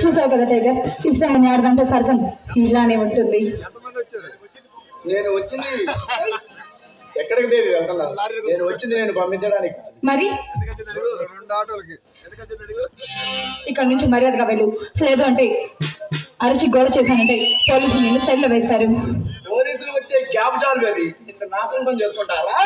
చూసావు కదా టైగర్ ఇష్టంగా ఆడదంటే సరసం. ఇలానే ఉంటుంది. నేను వచ్చింది. ఎక్కడికి బేబీ వెళ్తున్నాను నేను వచ్చింది నేను పంపించడానికి. కాదు. మరి? రెండు ఆటోలకి. ఇక్కడ నుంచి మర్యాదగా వెళ్ళు. లేదు అంటే అరచి గోడ చేశానంటే పోలీసులు నిన్ను సెల్లో వేస్తారు. పోలీసులు వచ్చే గ్యాప్ చాలు బేబీ. ఇంత నాశనం చేసుకుంటారా?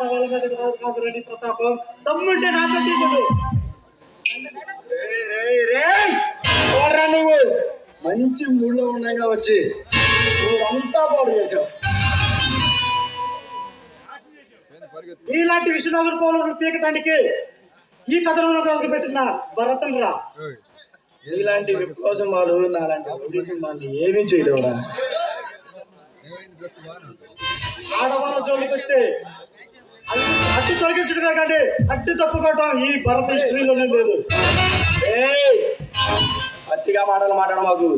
ఆడవాళ్ళ మీద రెడ్డి ప్రతాపం తమ్ముంటే నాతో తీసుడు నువ్వు మంచి మూడులో ఉన్నాయిగా వచ్చి నువ్వంతా పాడు చేసావు ఇలాంటి విశ్వనగర్ పౌరులు పీకటానికి ఈ కథనంలో పెట్టిన భరతం రా ఇలాంటి విప్లవసింహాలు నాలాంటి రౌడీ సింహాలు ఏమీ చేయలేవురా ఆడవాళ్ళ జోలికి వస్తే అడ్డు తొలగించడమే కానీ అడ్డు తప్పుకోవటం ఈ భరత హిస్టరీలోనే లేదు. ఏయ్! మాటలు మాట్లాడ మాకు.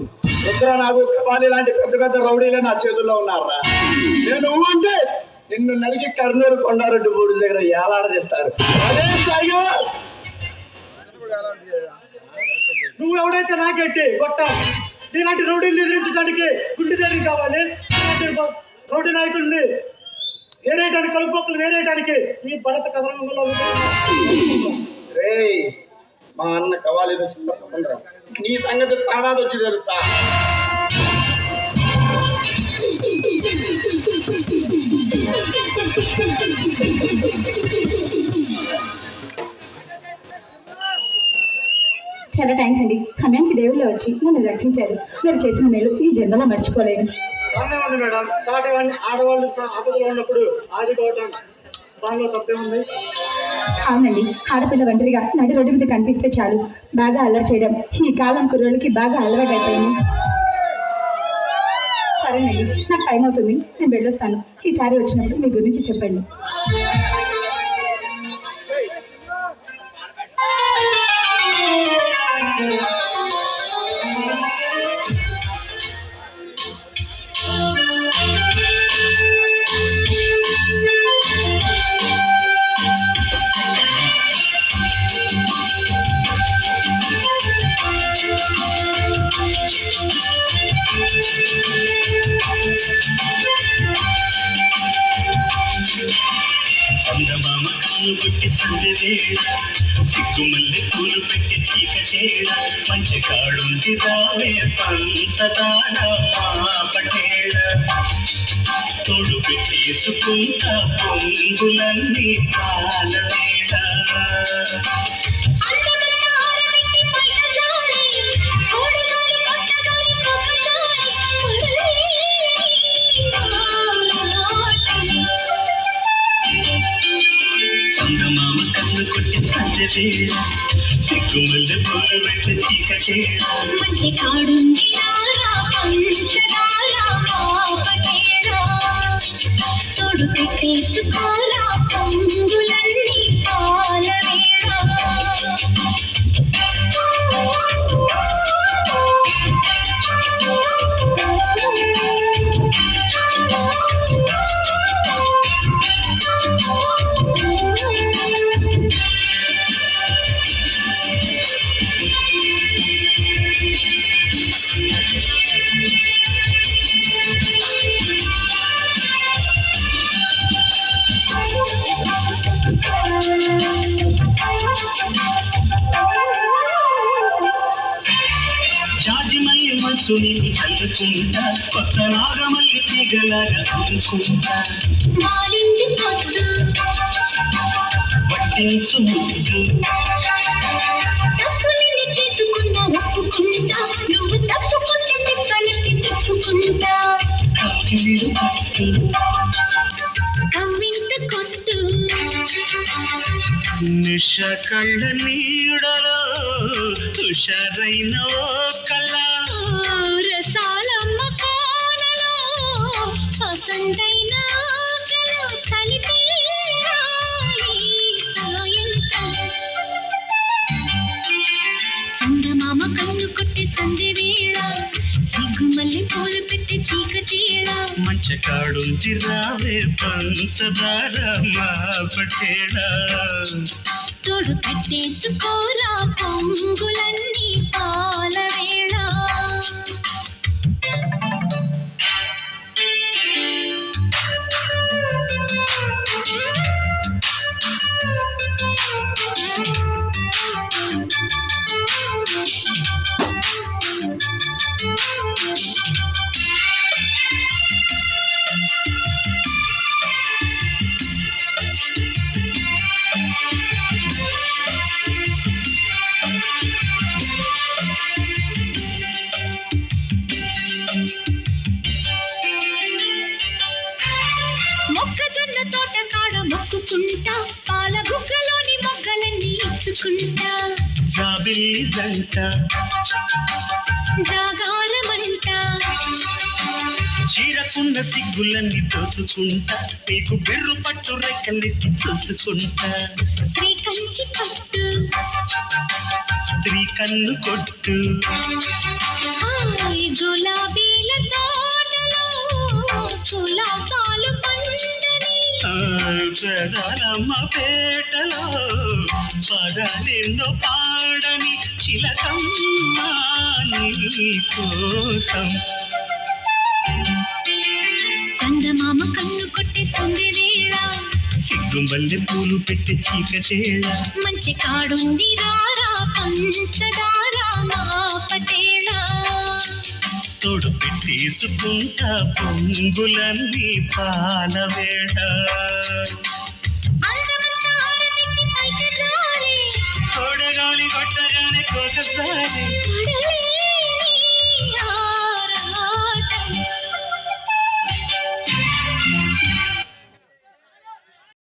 రుద్ర నాకు కపాలి లాంటి పెద్ద పెద్ద రౌడీలే నా చేతుల్లో ఉన్నారా నేను నువ్వు అంటే నిన్ను నరికి కర్నూలు కొండారెడ్డి బూడి దగ్గర ఏలాడదీస్తారు అదే టైగర్ నువ్వు ఎవడైతే నాకెట్టి గొట్ట ఇలాంటి రౌడీలు ఎదిరించడానికి గుండె దగ్గర కావాలి. రౌడీ నాయకుడిని వేరేయడానికి కలుపుకొక్కలు వేరేయడానికి ఈ భరత రే మా అన్న కవాలి నీ సంగతి తర్వాత వచ్చి తెలుస్తా. చాలా థ్యాంక్స్ అండి. సమయానికి దేవుళ్ళు వచ్చి నన్ను రక్షించారు. మీరు చేసిన మేలు ఈ జన్మలో మర్చిపోలేను. ఉంది మేడం. సాటి వాడిని ఆడవాళ్ళు ఆపదలో ఉన్నప్పుడు ఆదుకోవటం దానిలో తప్పే ఉంది. అవునండి. ఆడపిల్ల ఒంటరిగా నడి రోడ్డు మీద కనిపిస్తే చాలు. బాగా అల్లరి చేయడం. ఈ కాలం కుర్రోళ్ళకి బాగా అలవాటైపోయింది. సరేనండి. నాకు టైం అవుతుంది. నేను వెళ్ళొస్తాను. ఈసారి వచ్చినప్పుడు మీ గురించి చెప్పండి. చందమామ కన్ను కొట్టి సందవేళ సిగ్గుమల్లె పూలు పెట్టి చీకటేళ మంచి కాడుంది రావే పంచదార మా పటేళ తోడు పెట్టేసుకుంటా పొందులన్నీ పాలవేళ చందమామ కన్ను కొట్టి సందవేళ సిగ్గుమల్లె పూలు పెట్టి చీకటేళ మంచి కాడుంది రారా నీకు చల్లుకుంటా కొత్త అందుకుంటా మాలింది పొద్దు పట్టించు తప్పులని చేసుకున్నా ఒప్పుకుంటా నువ్వు తిప్పలకి తప్పుకుంటా. కొట్టు. నిష కళ్ళ నీడలో తుషారైన కళ రసాలమ్మ కోనలో ఈ సాయంత్రం. చందమామ కన్ను కొట్టి సంధి వేళ సిగ్గుమల్లి పూలు పెట్టి చీకటేళ మంచ కాడుంచి రావే పంచదార మా పటేళ. తోడు కట్టేసుకోరా పొంగులన్నీ పాల వేళ మొక్కుకుంటా పాల బుగ్గలోని మొగ్గలన్నీ ఇచ్చుకుంటా. జాబిల్లి జంట జాగారమంట. చీరకున్న సిగ్గులన్నీ దోచుకుంటా నీకు బిర్రు పట్టు రెక్కలెత్తి చూసుకుంటా. శ్రీ కంచి పట్టు. స్త్రీ కన్ను కొట్టు. హాయ్ గులాబీల తోటలో కులాసాలు పండని పెదాలమ్మ పేటలో పదాలెన్నో పాడని చిలకమ్మ నీ కోసం చందమామ కన్ను కొట్టే సంధి వేళ పూలు పెట్టి చీకటేళ. మంచి కాడుంది రారా పంచదార మా పటేళ. తోడు పెట్టేసుకుంటా పొంగులన్నీ పాల వేళ. అందమంతా ఆరబెట్టి పైకి జాలి. తోడగాలి కొట్టగానే ఒకసారి